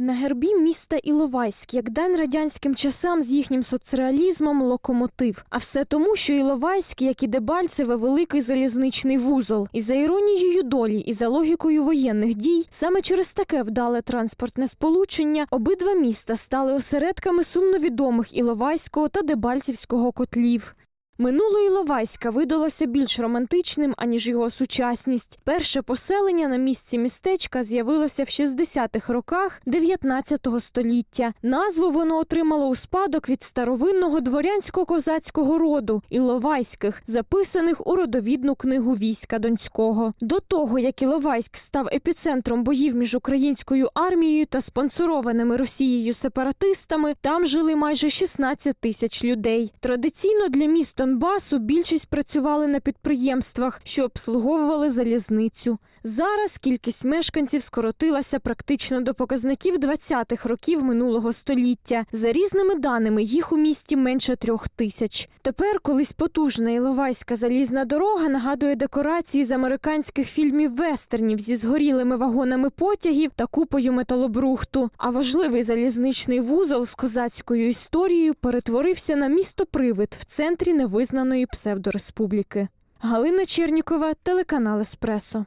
На гербі міста Іловайськ, як дань радянським часам з їхнім соцреалізмом, локомотив. А все тому, що Іловайськ, як і Дебальцеве, великий залізничний вузол. І за іронією долі, і за логікою воєнних дій, саме через таке вдале транспортне сполучення обидва міста стали осередками сумновідомих Іловайського та Дебальцівського котлів. Минуло Іловайська видалося більш романтичним, аніж його сучасність. Перше поселення на місці містечка з'явилося в 60-х роках 19 століття. Назву воно отримало у спадок від старовинного дворянсько-козацького роду Іловайських, записаних у родовідну книгу війська Донського. До того, як Іловайськ став епіцентром боїв між українською армією та спонсорованими Росією сепаратистами, там жили майже 16 тисяч людей. Традиційно для міст Донбасу більшість працювали на підприємствах, що обслуговували залізницю. Зараз кількість мешканців скоротилася практично до показників 20-х років минулого століття. За різними даними, їх у місті менше трьох тисяч. Тепер колись потужна Іловайська залізна дорога нагадує декорації з американських фільмів вестернів зі згорілими вагонами потягів та купою металобрухту. А важливий залізничний вузол з козацькою історією перетворився на місто Привид в центрі невизнаної псевдореспубліки. Галина Чернікова, телеканал Еспресо.